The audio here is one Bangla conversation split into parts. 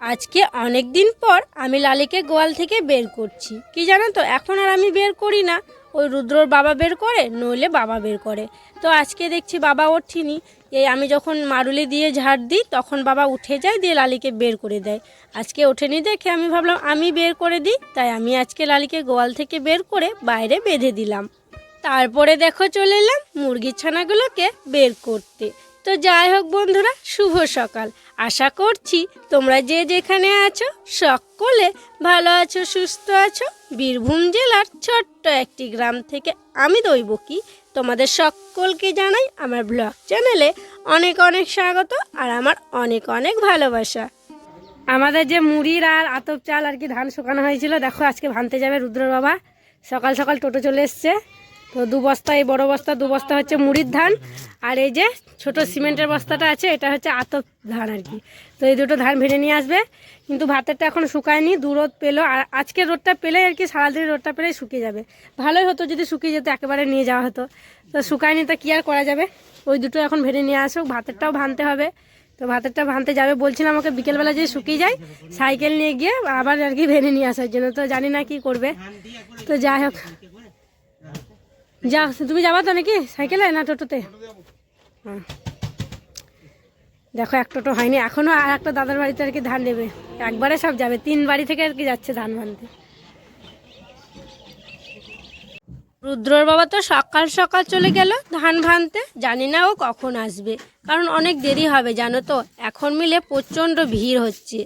আজকে অনেক দিন পর আমি লালিকে গোয়াল থেকে বের করছি। কি জানো তো, এখন আর আমি বের করি না। ওই রুদ্রর বাবা বের করে, নইলে বাবা বের করে। তো আজকে দেখছি বাবা ওঠিনি। এই আমি যখন মারুলি দিয়ে ঝাড় দিই, তখন বাবা উঠে যায়, দিয়ে লালিকে বের করে দেয়। আজকে ওঠেনি দেখে আমি ভাবলাম, আমি বের করে দিই, তাই আমি আজকে লালিকে গোয়াল থেকে বের করে বাইরে বেঁধে দিলাম। তারপরে দেখো চলে এলাম মুরগির ছানাগুলোকে বের করতে। তো যাই হোক বন্ধুরা, শুভ সকাল। আশা করছি তোমরা যে যেখানে আছো সকলে ভালো আছো, সুস্থ আছো। বীরভূম জেলার ছোট্ট একটি গ্রাম থেকে আমি দইব কি তোমাদের সকলকে জানাই আমার ব্লগ চ্যানেলে অনেক অনেক স্বাগত আর আমার অনেক অনেক ভালোবাসা। আমাদের যে মুড়ির আর আতপ চাল আর কি ধান শুকানো হয়েছিল, দেখো আজকে ভানতে যাবে রুদ্র বাবা সকাল সকাল টোটো চলে এসছে। তো দু বস্তা, এই বড় বস্তা, দু বস্তা হচ্ছে মুড়ির ধান। আর এই যে ছোট সিমেন্টের বস্তাটা আছে, এটা হচ্ছে আতপ ধান আর কি। তো এই দুটো ধান ভেঙে নিয়ে আসবে। কিন্তু ভাতেরটা এখন শুকায়নি, দু রোদ পেল। আর আজকে রোদটা পেলে আর কি, সারাদিন রোদটা পেলেই শুকিয়ে যাবে। ভালোই হতো যদি শুকিয়ে যেত, একেবারে নিয়ে যাওয়া হতো। তো শুকায়নি, তো কী আর করা যাবে? ওই দুটো এখন ভেঙে নিয়ে আসুক, ভাতেরটাও ভানতে হবে। তো ভাতেরটা ভানতে যাবে, বলছিলাম আমাকে বিকেলবেলা যে শুকিয়ে যায়, সাইকেল নিয়ে গিয়ে আবার আর কি ভেঙে নিয়ে আসার জন্য। তো জানি না কি করবে। তো যাই হোক। যা, তুমি যাবা তো নাকি সাইকেলে না টোটোতে? হ্যাঁ। দেখো, এক টোটো হয়নি এখনও আর একটা দাদার বাড়িতে আর কি ধান নেবে একবারে সব যাবে, তিন বাড়ি থেকে আর কি যাচ্ছে ধান ভানতে। রুদ্রর বাবা তো সকাল সকাল চলে গেল ধান ভানতে, জানি না ও কখন আসবে, কারণ অনেক দেরি হবে, জানো তো। এখন মিলে প্রচণ্ড ভিড় হচ্ছে।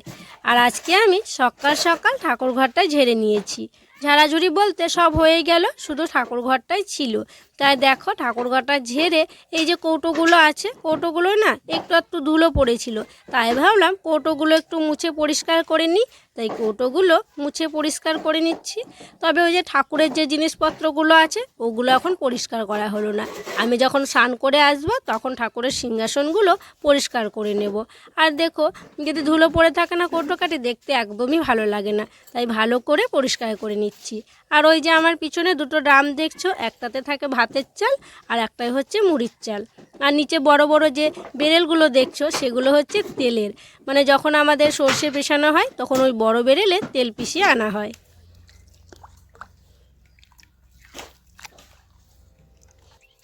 আর আজকে আমি সকাল সকাল ঠাকুর ঘরটাই ঝেড়ে নিয়েছি। ঝাড়াঝুড়ি বলতে সব হয়ে গেল শুধু ঠাকুর ঘরটাই ছিল। তাই দেখো ঠাকুর ঘরটা ঝেড়ে এই যে কৌটোগুলো আছে, কৌটোগুলো না একটু একটু ধুলো পড়েছিল। তাই ভাবলাম কৌটোগুলো একটু মুছে পরিষ্কার করে নিই। তাই কৌটোগুলো মুছে পরিষ্কার করে নিচ্ছি। তবে ওই যে ঠাকুরের যে জিনিসপত্রগুলো আছে, ওগুলো এখন পরিষ্কার করা হলো না। আমি যখন স্নান করে আসব, তখন ঠাকুরের সিংহাসনগুলো পরিষ্কার করে নেব। আর দেখো, যদি ধুলো পড়ে থাকে না কৌটো কাটি দেখতে একদমই ভালো লাগে না। তাই ভালো করে পরিষ্কার করে নিচ্ছি। আর ওই যে আমার পিছনে দুটো ড্রাম দেখছ, একটাতে থাকে ভাতের চাল আর একটাই হচ্ছে মুড়ির চাল। আর নিচে বড় বড় যে বেরেলগুলো দেখছ, সেগুলো হচ্ছে তেলের। মানে যখন আমাদের সর্ষে পেশানো হয়, তখন ওই বড় বেরেলে তেল পিষিয়ে আনা হয়।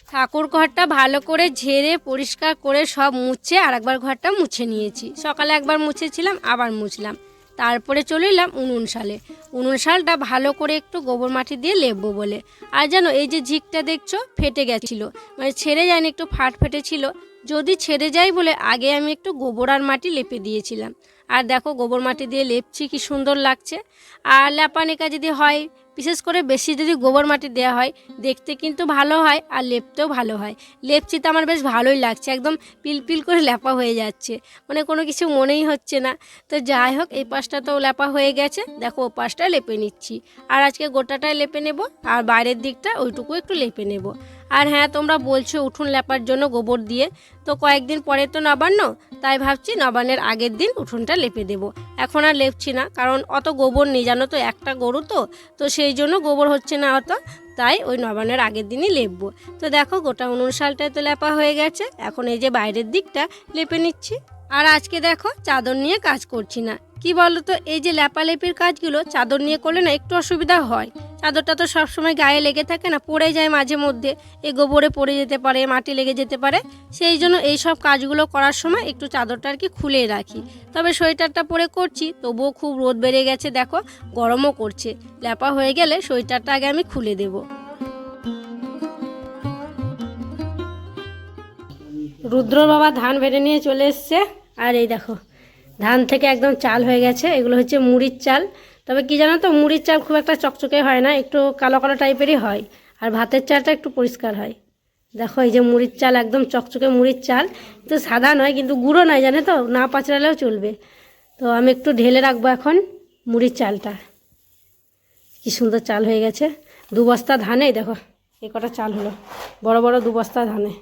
ঠাকুর ঘরটা ভালো করে ঝেড়ে, পরিষ্কার করে সব মুছে আর একবার ঘরটা মুছে নিয়েছি। সকালে একবার মুছেছিলাম, আবার মুছলাম। তারপরে চলে এলাম উনুন সালে উনুন শালটা ভালো করে একটু গোবর মাটি দিয়ে লেপবো বলে। আর যেন এই যে ঝিকটা দেখছ, ফেটে গেছিল। মানে ছেড়ে যায়নি, একটু ফাট ফেটেছিল যদি ছেড়ে যায় বলে, আগে আমি একটু গোবর আর মাটি লেপে দিয়েছিলাম। আর দেখো গোবর মাটি দিয়ে লেপছি, কি সুন্দর লাগছে। আর লেপানেকা যদি হয়, বিশেষ করে বেশি যদি গোবর মাটি দেওয়া হয়, দেখতে কিন্তু ভালো হয় আর লেপতেও ভালো হয়। লেপছি তো আমার বেশ ভালোই লাগছে, একদম পিলপিল করে লেপা হয়ে যাচ্ছে। মানে কোনো কিছু মনেই হচ্ছে না। তো যাই হোক, এই পাশটা তো লেপা হয়ে গেছে। দেখো ও পাশটা লেপে নিচ্ছি। আর আজকে গোটাটাই লেপে নেব, আর বাইরের দিকটা ওইটুকু একটু লেপে নেব। আর হ্যাঁ তোমরা বলছো উঠুন লেপার জন্য গোবর দিয়ে। তো কয়েকদিন পরে তো নবান্ন, তাই ভাবছি নবান্নের আগের দিন উঠোনটা লেপে দেব। এখন আর লেপছি না, কারণ অত গোবর নেই, জানো তো, একটা গরু তো। তো সেই জন্য গোবর হচ্ছে না অত, তাই ওই নবান্নের আগের দিনই লেপবো। তো দেখো, গোটা উনুন সালটায় তো লেপা হয়ে গেছে, এখন এই যে বাইরের দিকটা লেপে নিচ্ছি। আর আজকে দেখো, চাদর নিয়ে কাজ করছি না। কি বলো তো এই যে লেপালেপির কাজগুলো, চাদর নিয়ে করলে না একটু অসুবিধা হয়। চাদরটা তো সবসময় গায়ে লেগে থাকে না, পড়ে যায় মাঝে মধ্যে। এই গোবরে পড়ে যেতে পারে, মাটি লেগে যেতে পারে। সেই জন্য এই সব কাজগুলো করার সময় একটু চাদরটা আর কি খুলে রাখি। তবে সোয়েটারটা পরে করছি, তবুও খুব রোদ বেড়ে গেছে, দেখো, গরমও করছে। ল্যাপা হয়ে গেলে সোয়েটারটা আগে আমি খুলে দেবো। রুদ্র বাবা ধান বেড়ে নিয়ে চলে এসছে। আর এই দেখো, ধান থেকে একদম চাল হয়ে গেছে, এগুলো হচ্ছে মুড়ির চাল। তবে কি জানো তো, মুড়ির চাল খুব একটা চকচকে হয় না, একটু কালো কালো টাইপেরই হয়, আর ভাতের চালটা একটু পরিষ্কার হয়। দেখো, এই যে মুড়ির চাল, একদম চকচকে মুড়ির চাল তো সাদা নয়, কিন্তু গুঁড়ো নয়, জানে তো, না পাচড়ালেও চলবে। তো আমি একটু ঢেলে রাখব এখন মুড়ির চালটা। কি সুন্দর চাল হয়ে গেছে। দু বস্তা ধানে দেখো, এ কটা চাল হলো, বড় বড় দু বস্তা ধানে।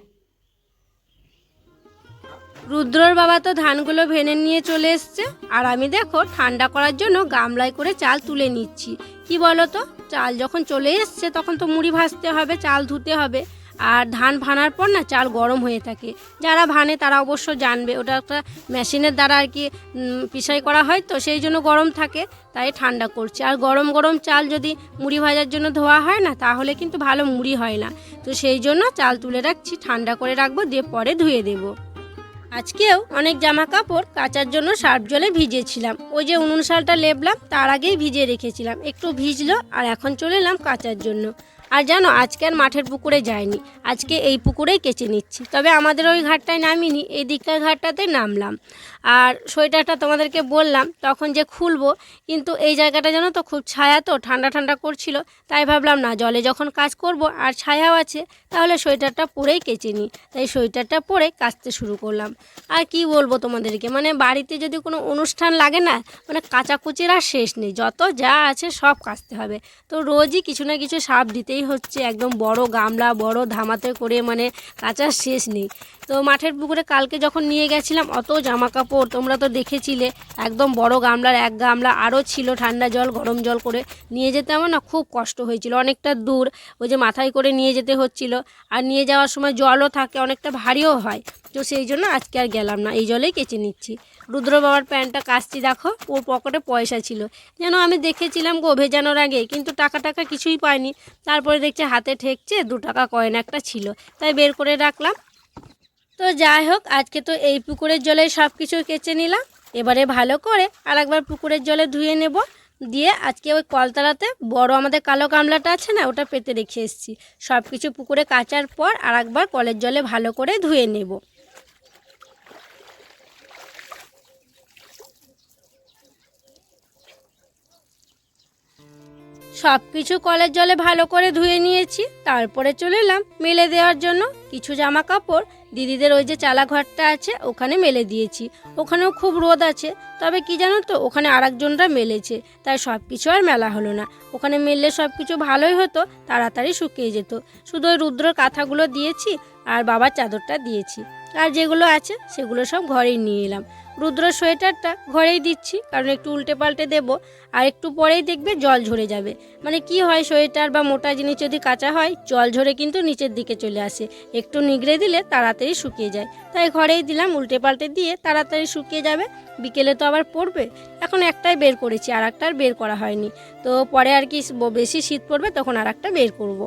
রুদ্রর বাবা তো ধানগুলো ভেনে নিয়ে চলে এসছে। আর আমি দেখো ঠান্ডা করার জন্য গামলায় করে চাল তুলে নিচ্ছি। কি বলো তো চাল যখন চলে এসছে তখন তো মুড়ি ভাজতে হবে, চাল ধুতে হবে। আর ধান ভানার পর না চাল গরম হয়ে থাকে। যারা ভানে তারা অবশ্য জানবে। ওটা একটা মেশিনের দ্বারা আর কি পিসাই করা হয় তো, সেই জন্য গরম থাকে, তাই ঠান্ডা করছে। আর গরম গরম চাল যদি মুড়ি ভাজার জন্য ধোয়া হয় না, তাহলে কিন্তু ভালো মুড়ি হয় না। তো সেই জন্য চাল তুলে রাখছি, ঠান্ডা করে রাখব, দিয়ে পরে ধুয়ে দেবো। আজকেও অনেক জামা কাপড় কাচার জন্য সার্ফ জলে ভিজেছিলাম। ওই যে উনুন শালটা লেপলাম, তার আগেই ভিজিয়ে রেখেছিলাম। একটু ভিজলো আর এখন চলে এলাম কাচার জন্য। আর জানো, আজকে আর মাঠের পুকুরে যায়নি আজকে এই পুকুরেই কেচে নিচ্ছি। তবে আমাদের ওই ঘাটটায় নামিনি, এই দিককার ঘাটটাতে নামলাম। আর সোয়েটারটা তোমাদেরকে বললাম, তখন যে খুলবো, কিন্তু এই জায়গাটা জানো তো খুব ছায়া তো, ঠান্ডা ঠান্ডা করছিল, তাই ভাবলাম না, জলে যখন কাজ করব আর ছায়াও আছে, তাহলে সোয়েটারটা পরেই কেচে নিই। তাই সোয়েটারটা পরে কাচতে শুরু করলাম। আর কি বলব তোমাদেরকে মানে বাড়িতে যদি কোনো অনুষ্ঠান লাগে না মানে কাচাকুচির আর শেষ নেই, যত যা আছে সব কাচতে হবে। তো রোজই কিছু না কিছু সাপ দিতেই হচ্ছে, একদম বড় গামলা, বড় ধামাতে করে মানে কাচার শেষ নেই। তো মাঠের পুকুরে কালকে যখন নিয়ে গেছিলাম, অত জামা কাপড় তোমরা তো দেখেছিলে, একদম বড় গামলার এক গামলা আরও ছিল ঠান্ডা জল, গরম জল করে নিয়ে যেতে আমার না খুব কষ্ট হয়েছিল, অনেকটা দূর ওই যে মাথায় করে নিয়ে যেতে হচ্ছিল, আর নিয়ে যাওয়ার সময় জলও থাকে, অনেকটা ভারীও হয়, তো সেই জন্য আজকে আর গেলাম না, এই জলেই কেচে নিচ্ছি। রুদ্র বাবার প্যান্টটা কাচছি, দেখো, ওর পকেটে পয়সা ছিল, যেন আমি দেখেছিলাম গো ভেজানোর আগে, কিন্তু টাকা টাকা কিছুই পাইনি, তারপরে দেখছি হাতে ঠেকছে, দু টাকা কয়েন একটা ছিল, তাই বের করে রাখলাম তো যাই হোক, আজকে তো এই পুকুরের জলে সব কিছু কেচে নিলাম। এবারে ভালো করে আর একবার পুকুরের জলে ধুয়ে নেব। দিয়ে আজকে ওই কলতলাতে বড় আমাদের কালো গামলাটা আছে না, ওটা পেতে রেখে এসেছি। সব কিছু পুকুরে কাচার পর আর একবার কলের জলে ভালো করে ধুয়ে নেব। সব কিছু কলের জলে ভালো করে ধুয়ে নিয়েছি। তারপরে চলে এলাম মেলে দেওয়ার জন্য কিছু জামা কাপড় দিদিদের ওই যে চালা ঘরটা আছে, ওখানে মেলে দিয়েছি। ওখানেও খুব রোদ আছে, তবে কি জানো তো, ওখানে আরেকজনরা মেলেছে, তাই সব কিছু আর মেলা হলো না। ওখানে মেললে সব কিছু ভালোই হতো, তাড়াতাড়ি শুকিয়ে যেত। শুধু ওই রুদ্রর কাঁথাগুলো দিয়েছি আর বাবার চাদরটা দিয়েছি। আর যেগুলো আছে, সেগুলো সব ঘরেই নিয়ে এলাম। রুদ্র সোয়েটারটা ঘরেই দিচ্ছি, কারণ একটু উল্টে পাল্টে দেবো, আর একটু পরেই দেখবে জল ঝরে যাবে। মানে কি হয় সোয়েটার বা মোটা জিনিস যদি কাঁচা হয়, জল ঝরে কিন্তু নিচের দিকে চলে আসে। একটু নিগড়ে দিলে তাড়াতাড়ি শুকিয়ে যায়। তাই ঘরেই দিলাম, উল্টে পাল্টে দিয়ে তাড়াতাড়ি শুকিয়ে যাবে। বিকেলে তো আবার পড়বে, এখন একটাই বের করেছি আর একটা বের করা হয়নি। তো পরে আর কি বেশি শীত পড়বে, তখন আর একটা বের করব।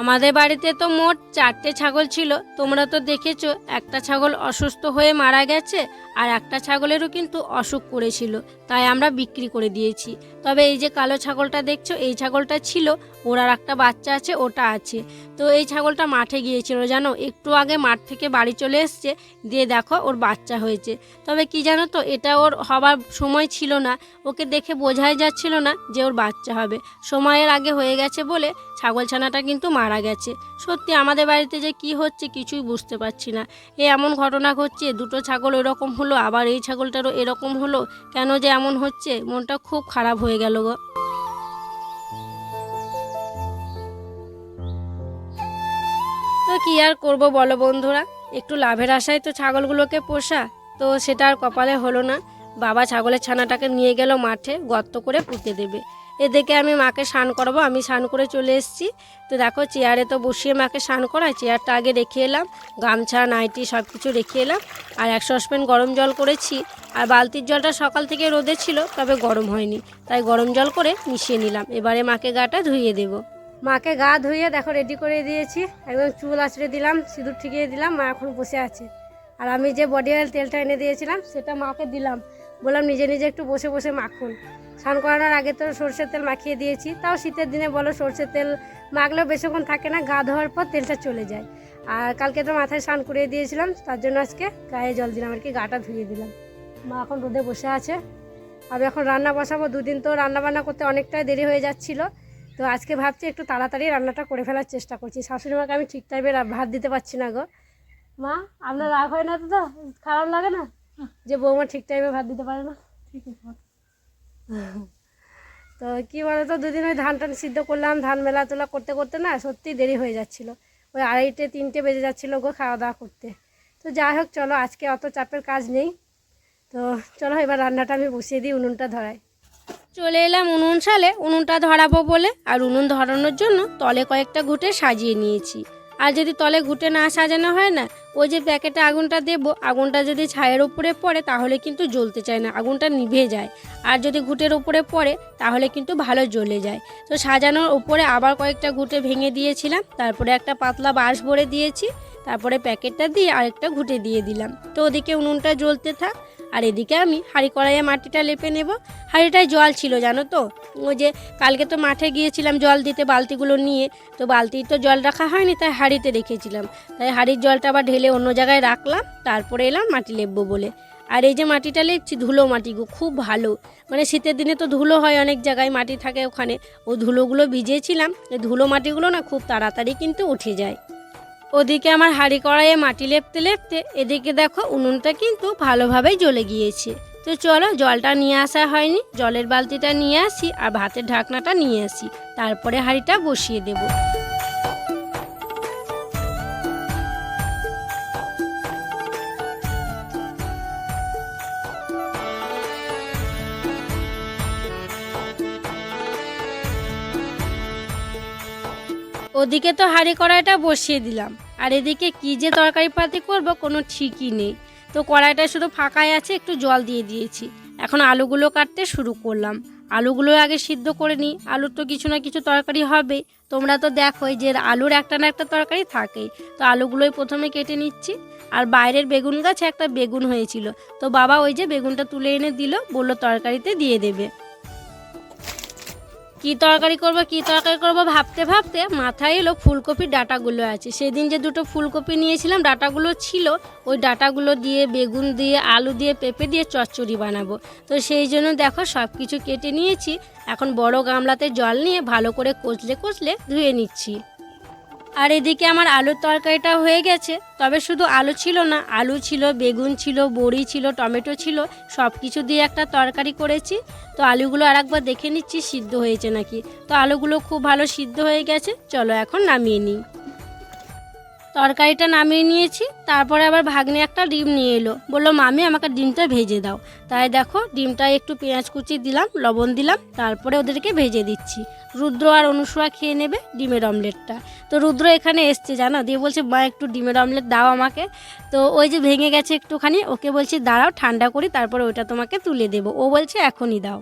আমাদের বাড়িতে তো মোট চারটে ছাগল ছিল। তোমরা তো দেখেছ, একটা ছাগল অসুস্থ হয়ে মারা গেছে আর একটা ছাগলেরও কিন্তু অসুখ করেছিল, তাই আমরা বিক্রি করে দিয়েছি। তবে এই যে কালো ছাগলটা দেখছ, এই ছাগলটা ছিল, ওর আর একটা বাচ্চা আছে, ওটা আছে। তো এই ছাগলটা মাঠে গিয়েছিল, জানো? একটু আগে মাঠ থেকে বাড়ি চলে এসছে, দিয়ে দেখো ওর বাচ্চা হয়েছে। তবে কি জানো তো, এটা ওর হবার সময় ছিল না, ওকে দেখে বোঝাই যাচ্ছিল না যে ওর বাচ্চা হবে। সময়ের আগে হয়ে গেছে বলে ছাগল ছানাটা কিন্তু মারা গেছে। সত্যি আমাদের বাড়িতে যে কি হচ্ছে কিছুই বুঝতে পারছি না। এ এমন ঘটনা ঘটছে, দুটো ছাগল এরকম হলো, আবার এই ছাগলটারও এরকম হলো? কেন যে এমন হচ্ছে? মনটা খুব খারাপ হয়ে গেল গো। তো কি আর করব বলো বন্ধুরা? একটু লাভের আশায় তো ছাগলগুলোকে পোষা। তো সেটা আর কপালে হলো না। বাবা ছাগলের ছানাটাকে নিয়ে গেল মাঠে, গর্ত করে পুঁতে দেবে। এদিকে আমি মাকে স্নান করাবো, আমি স্নান করে চলে এসেছি। তো দেখো চেয়ারে তো বসিয়ে মাকে স্নান করায় চেয়ারটা আগে রেখে এলাম, গামছা, নাইটি সব কিছু রেখে এলাম। আর এক সসপ্যান গরম জল করেছি, আর বালতির জলটা সকাল থেকে রোদে ছিল, তবে গরম হয়নি। তাই গরম জল করে মিশিয়ে নিলাম, এবারে মাকে গাটা ধুইয়ে দেবো। মাকে গা ধুইয়ে দেখো রেডি করে দিয়েছি। একদম চুল আছড়ে দিলাম, সিঁদুর ঠিকিয়ে দিলাম, মা এখন বসে আছে। আর আমি যে বডি অয়েল তেলটা এনে দিয়েছিলাম, সেটা মাকে দিলাম। বললাম, নিজে নিজে একটু বসে বসে মাখুন। স্নান করানোর আগে তো সর্ষের তেল মাখিয়ে দিয়েছি। তাও শীতের দিনে বলো, সর্ষের তেল মাখলেও বেশিক্ষণ থাকে না, গা ধোয়ার পর তেলটা চলে যায়। আর কালকে তো মাথায় স্নান করিয়ে দিয়েছিলাম, তার জন্য আজকে গায়ে জল দিলাম আর কি, গাটা ধুয়ে দিলাম। মা এখন রোদে বসে আছে। আমি এখন রান্না বসাবো। দুদিন তো রান্না বান্না করতে অনেকটাই দেরি হয়ে যাচ্ছিল। তো আজকে ভাবছি একটু তাড়াতাড়ি রান্নাটা করে ফেলার চেষ্টা করছি। শাশুড়ি মাকে আমি ঠিক টাইমে ভাত দিতে পারছি না গো। মা, আপনার রাগ হয় না তো তো? খারাপ লাগে না? যে বৌমা ঠিক টাইমে ভাত দিতে পারে না। তো কী বলো তো দুদিন ওই ধান টান সিদ্ধ করলাম ধান মেলা তোলা করতে করতে না সত্যি দেরি হয়ে যাচ্ছিল। ওই আড়াইটে তিনটে বেজে যাচ্ছিল গো খাওয়া দাওয়া করতে। তো যাই হোক চলো আজকে অত চাপের কাজ নেই। তো চলো এবার রান্নাটা আমি বসিয়ে দিই উনুনটা ধরাই। চলে এলাম উনুন সালে উনুনটা ধরাবো বলে আর উনুন ধরানোর জন্য তলে কয়েকটা ঘুটে সাজিয়ে নিয়েছি। আর যদি তলে ঘুটে না সাজানো হয় না ওই যে প্যাকেটে আগুনটা দেব, আগুনটা যদি ছায়ের ওপরে পড়ে তাহলে কিন্তু জ্বলতে চায় না, আগুনটা নিভে যায়। আর যদি ঘুটের ওপরে পড়ে তাহলে কিন্তু ভালো জ্বলে যায়। তো সাজানোর ওপরে আবার কয়েকটা ঘুটে ভেঙে দিয়েছিলাম, তারপরে একটা পাতলা বাঁশ ভরে দিয়েছি, তারপরে প্যাকেটটা দিয়ে আরেকটা ঘুটে দিয়ে দিলাম। তো ওদিকে উনুনটা জ্বলতে থাক। আর এদিকে আমি হাঁড়ি কড়াইয়ে মাটিটা লেপে নেব। হাঁড়িটায় জল ছিল, জানো তো? ওই যে কালকে তো মাঠে গিয়েছিলাম জল দিতে বালতিগুলো নিয়ে, তো বালতি তো জল রাখা হয়নি, তাই হাঁড়িতে রেখেছিলাম। তাই হাঁড়ির জলটা আবার ঢেলে অন্য জায়গায় রাখলাম, তারপরে এলাম মাটি লেপবো বলে। আর এই যে মাটিটা লেপছি, ধুলো মাটি গো, খুব ভালো। মানে শীতের দিনে তো ধুলো হয় অনেক জায়গায়, মাটি থাকে ওখানে। ও ধুলোগুলো ভিজিয়েছিলাম এই ধুলো মাটিগুলো না খুব তাড়াতাড়ি কিন্তু উঠে যায়। ওদিকে আমার হাঁড়ি কড়াইয়ে মাটি লেপতে লেপতে এদিকে দেখো উনুনটা কিন্তু ভালোভাবেই জ্বলে গিয়েছে। তো চলো জলটা নিয়ে আসা হয়নি, জলের বালতিটা নিয়ে আসি আর ভাতের ঢাকনাটা নিয়ে আসি। তারপরে হাঁড়িটা বসিয়ে দেব। ওদিকে তো হাঁড়ি কড়াইটা বসিয়ে দিলাম। আর এদিকে কি যে তরকারি পাতি করব কোনো ঠিকই নেই। তো কড়াইটা শুধু ফাঁকাই আছে, একটু জল দিয়ে দিয়েছি। এখন আলুগুলো কাটতে শুরু করলাম। আলুগুলো আগে সিদ্ধ করে নিই। আলুর তো কিছু না কিছু তরকারি হবে। তোমরা তো দেখোই যে আলুর একটা না একটা তরকারি থাকেই। তো আলুগুলোই প্রথমে কেটে নিচ্ছি। আর বাইরের বেগুন গাছে একটা বেগুন হয়েছিল। তো বাবা ওই যে বেগুনটা তুলে এনে দিল, বলল তরকারিতে দিয়ে দেবে। কি তরকারি করব, কি তরকারি করব ভাবতে ভাবতে মাথায় এলো ফুলকপির ডাটাগুলো আছে। সেদিন যে দুটো ফুলকপি নিয়েছিলাম, ডাটাগুলো ছিল। ওই ডাটাগুলো দিয়ে, বেগুন দিয়ে, আলু দিয়ে, পেঁপে দিয়ে চচ্চড়ি বানাবো। তো সেই জন্য দেখো সব কিছু কেটে নিয়েছি। এখন বড় গামলাতে জল নিয়ে ভালো করে কচলে কচলে ধুয়ে নিচ্ছি। আর এদিকে আমার আলুর তরকারিটা হয়ে গেছে, তবে শুধু আলু ছিল না, আলু ছিল, বেগুন ছিল, বড়ি ছিল, টমেটো ছিল সব কিছু দিয়ে একটা তরকারি করেছি। তো আলুগুলো আর একবার দেখে নিচ্ছি, সিদ্ধ হয়েছে নাকি? তো আলুগুলো খুব ভালো সিদ্ধ হয়ে গেছে, চলো এখন নামিয়ে নিই। তরকারিটা নামিয়ে নিয়েছি, তারপরে আবার ভাগ্নে একটা ডিম নিয়ে এলো। বলল, মামি, আমাকে ডিমটা ভেজে দাও। তাই দেখো ডিমটা একটু পেঁয়াজ কুচি দিলাম, লবণ দিলাম, তারপরে ওদেরকে ভেজে দিচ্ছি। রুদ্র আর অনুসুয়া খেয়ে নেবে ডিমের অমলেটটা। তো রুদ্র এখানে এসছে, জানো? দিয়ে বলছে, মা, একটু ডিমের অমলেট দাও আমাকে। তো ওই যে ভেঙে গেছে একটুখানি, ওকে বলছি, দাঁড়াও, ঠান্ডা করি, তারপরে ওইটা তোমাকে তুলে দেবো। ও বলছে, এখনই দাও।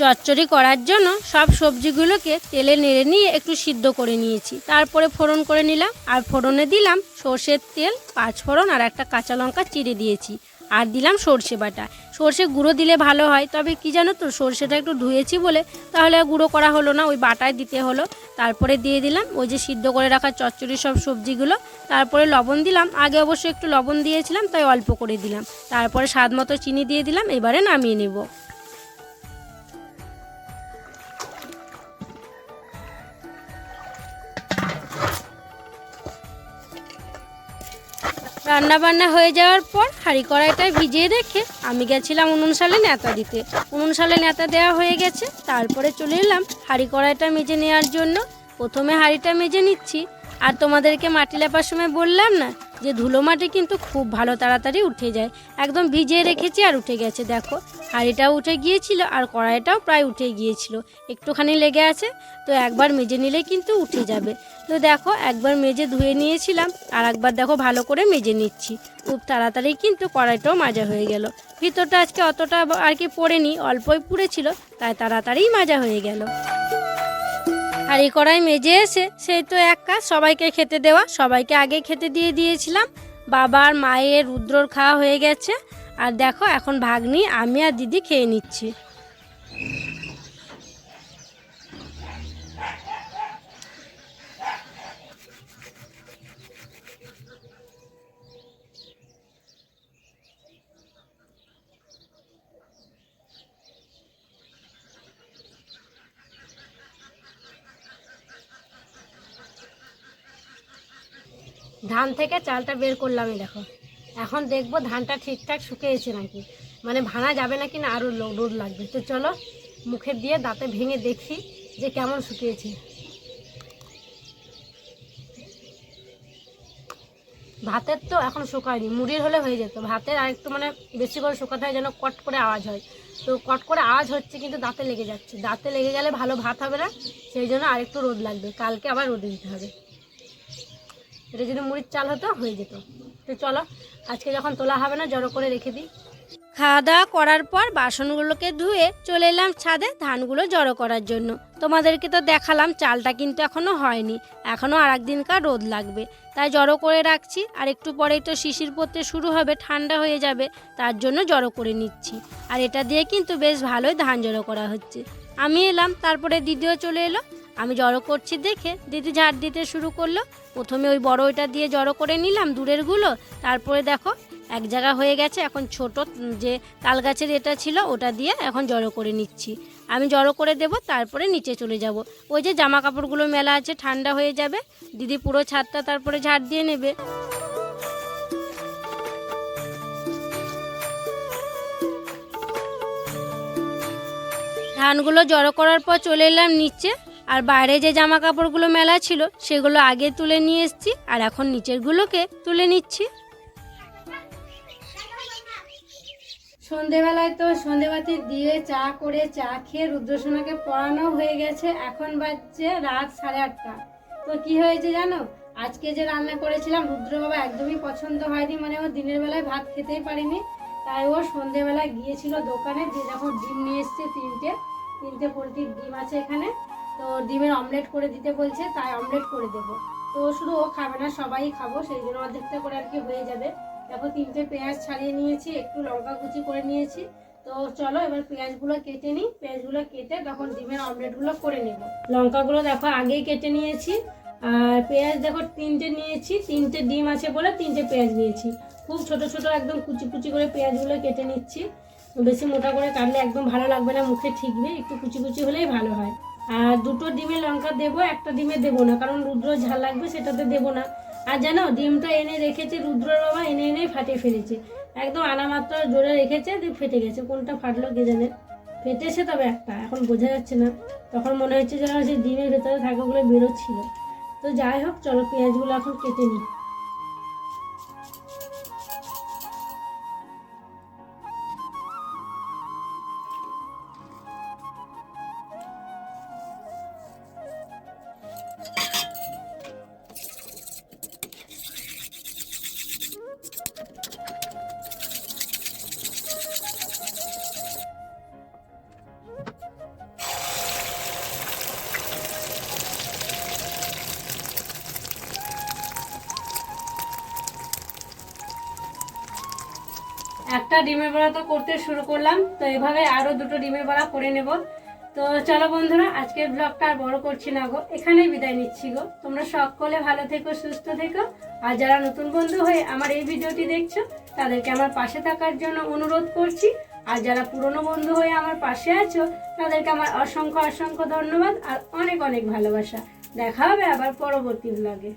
চচ্চড়ি করার জন্য সব সবজিগুলোকে তেলে নেড়ে নিয়ে একটু সিদ্ধ করে নিয়েছি। তারপরে ফোড়ন করে নিলাম আর ফোড়নে দিলাম সর্ষের তেল, পাঁচ ফোড়ন আর একটা কাঁচা লঙ্কা চিড়ে দিয়েছি আর দিলাম সর্ষে বাটা। সর্ষে গুঁড়ো দিলে ভালো হয়, তবে কি জানো তো, সর্ষেটা একটু ধুয়েছি বলে তাহলে গুঁড়ো করা হলো না, ওই বাটায় দিতে হলো। তারপরে দিয়ে দিলাম ওই যে সিদ্ধ করে রাখা চচ্চড়ি সব সবজিগুলো। তারপরে লবণ দিলাম, আগে অবশ্য একটু লবণ দিয়েছিলাম, তাই অল্প করে দিলাম। তারপরে স্বাদ মতো চিনি দিয়ে দিলাম, এবারে নামিয়ে নেব। রান্না বান্না হয়ে যাওয়ার পর হাঁড়ি কড়াইটা ভিজিয়ে রেখে আমি গেছিলাম উনুন সালে নেতা দিতে। উনুন সালে নেতা দেওয়া হয়ে গেছে। তারপরে চলে এলাম হাঁড়ি কড়াইটা মেজে নেওয়ার জন্য। প্রথমে হাঁড়িটা মেজে নিচ্ছি। আর তোমাদেরকে মাটি লেপার সময় বললাম না যে ধুলো মাটি কিন্তু খুব ভালো তাড়াতাড়ি উঠে যায়। একদম ভিজিয়ে রেখেছি আর উঠে গেছে, দেখো। হাঁড়িটাও উঠে গিয়েছিল আর কড়াইটাও প্রায় উঠে গিয়েছিল। একটুখানি লেগে আছে, তো একবার মেজে নিলে কিন্তু উঠে যাবে। তো দেখো, একবার মেজে ধুয়ে নিয়েছিলাম, আর একবার দেখো ভালো করে মেজে নিচ্ছি। খুব তাড়াতাড়ি কিন্তু কড়াইটাও মাজা হয়ে গেল। ভিতরটা আজকে অতটা আর কি পড়েনি, অল্পই পুড়েছিল, তাই তাড়াতাড়ি মাজা হয়ে গেল। এই কড়াই মেজে এসে সেই তো এক কাজ, সবাইকে খেতে দেওয়া। সবাইকে আগে খেতে দিয়ে দিয়েছিলাম। বাবার মায়ের রুদ্রর খাওয়া হয়ে গেছে। আর দেখো, এখন ভাগ্নি, আমি আর দিদি খেয়ে নিচ্ছি। ধান থেকে চালটা বের করলাম এই দেখো। এখন দেখব ধানটা ঠিকঠাক শুকিয়েছে নাকি। মানে ভাঙা যাবে নাকি না আরও রোদ লাগবে। তো চলো, মুখে দিয়ে দাঁতে ভেঙে দেখি যে কেমন শুকিয়েছে। ভাতের তো এখন শুকায়নি, মুড়ির হলে হয়ে যেত। ভাতের আর একটু মানে বেশি করে শুকাতে হয় যেন কট করে আওয়াজ হয়। তো কট করে আওয়াজ হচ্ছে কিন্তু দাঁতে লেগে যাচ্ছে। দাঁতে লেগে গেলে ভালো ভাত হবে না, সেই জন্য আরেকটু রোদ লাগবে। কালকে আবার রোদে দিতে হবে। এটা যদি মুড়ির চাল হতো, হয়ে যেত। তো চলো, আজকে যখন তোলা হবে না, জড়ো করে রেখে দিই। খাওয়া দাওয়া করার পর বাসনগুলোকে ধুয়ে চলে এলাম ছাদে ধানগুলো জড়ো করার জন্য। তোমাদেরকে তো দেখালাম, চালটা কিন্তু এখনও হয়নি। এখনও আর একদিনকার রোদ লাগবে। তাই জড়ো করে রাখছি, আর একটু পরেই তো শিশির পড়তে শুরু হবে, ঠান্ডা হয়ে যাবে, তার জন্য জড়ো করে নিচ্ছি। আর এটা দিয়ে কিন্তু বেশ ভালোই ধান জড়ো করা হচ্ছে। আমি এলাম, তারপরে দিদিও চলে এলো আমি জড়ো করছি দেখে দিদি ঝাড় দিতে শুরু করল। প্রথমে ওই বড় ওইটা দিয়ে জড়ো করে নিলাম দূরেরগুলো তারপরে দেখো, এক জায়গা হয়ে গেছে, এখন ছোট যে তাল গাছের এটা ছিল, ওটা দিয়ে এখন জড়ো করে নিচ্ছি। আমি জড়ো করে দেব, তারপরে নিচে চলে যাব। ওই যে জামা কাপড়গুলো মেলা আছে, ঠান্ডা হয়ে যাবে। দিদি পুরো ছাদটা তারপরে ঝাড় দিয়ে নেবে। ধানগুলো জড়ো করার পর চলে এলাম নিচে। আর বাইরে যে জামা কাপড়গুলো মেলা ছিল, সেগুলো আগে তুলে নিয়ে এসেছি, আর এখন নিচেরগুলোকে তুলে নিচ্ছি। সন্ধেবেলায় তো সন্ধেবাতি দিয়ে চা করে চা খেয়ে রুদ্রসোনাকে পড়ানো হয়ে গেছে, এখন বাজছে রাত সাড়ে আটটা। তো কি হয়েছে জানো? আজকে যে রান্না করেছিলাম রুদ্র বাবা একদমই পছন্দ হয়নি মানে ও দিনের বেলায় ভাত খেতেই পারিনি। তাই ও সন্ধেবেলায় গিয়েছিল দোকানে, যে দেখো ডিম নিয়ে এসছে তিনটে তিনটে পোলট্রির ডিম আছে এখানে। তো ডিমের অমলেট করে দিতে বলছে, তাই অমলেট করে দেবো। তো শুধু ও খাবে না, সবাই খাব, সেই জন্য অর্ধেকটা করে আর কি হয়ে যাবে। দেখো তিনটে পেঁয়াজ ছাড়িয়ে নিয়েছি, একটু লঙ্কা কুচি করে নিয়েছি। তো চলো এবার পেঁয়াজগুলো কেটে নিই। পেঁয়াজগুলো কেটে তখন ডিমের অমলেটগুলো করে নেব। লঙ্কাগুলো দেখো আগেই কেটে নিয়েছি। আর পেঁয়াজ দেখো তিনটে নিয়েছি, তিনটে ডিম আছে বলে তিনটে পেঁয়াজ নিয়েছি। খুব ছোট ছোট একদম কুচি কুচি করে পেঁয়াজগুলো কেটে নিচ্ছি। বেশি মোটা করে কাটলে একদম ভালো লাগবে না, মুখে ঠিকবে, একটু কুচি কুচি হলেই ভালো হয়। আর দুটো ডিমে লঙ্কা দেবো, একটা ডিমে দেবো না, কারণ রুদ্র ঝাল লাগবে, সেটাতে দেবো না। আর জানো, ডিমটা এনে রেখেছে, রুদ্রর বাবা এনে এনেই ফাটিয়ে ফেলেছে। একদম আনামাত্র জোরে রেখেছে, দিয়ে ফেটে গেছে। কোনটা ফাটলো কে জানে? ফেটেছে তবে একটা, এখন বোঝা যাচ্ছে না। তখন মনে হচ্ছে যেন সেই ডিমের ভেতরে থাকাগুলো বেরোচ্ছিল। তো যাই হোক, চলো পেঁয়াজগুলো এখন কেটে নিই। একটা ডিমের বড়া তো করতে শুরু করলাম, তো এভাবে আরও দুটো ডিমের বড়া করে নেব। তো চলো বন্ধুরা, আজকের ব্লগটা আর বড় করছি না গো, এখানেই বিদায় নিচ্ছি গো। তোমরা সকলে ভালো থেকো, সুস্থ থেকো, আর যারা নতুন বন্ধু হয়ে আমার এই ভিডিওটি দেখছ, তাদেরকে আমার পাশে থাকার জন্য অনুরোধ করছি। আর যারা পুরনো বন্ধু হয়ে আমার পাশে আছো, তাদেরকে আমার অসংখ্য অসংখ্য ধন্যবাদ আর অনেক অনেক ভালোবাসা। দেখা হবে আবার পরবর্তী ব্লগে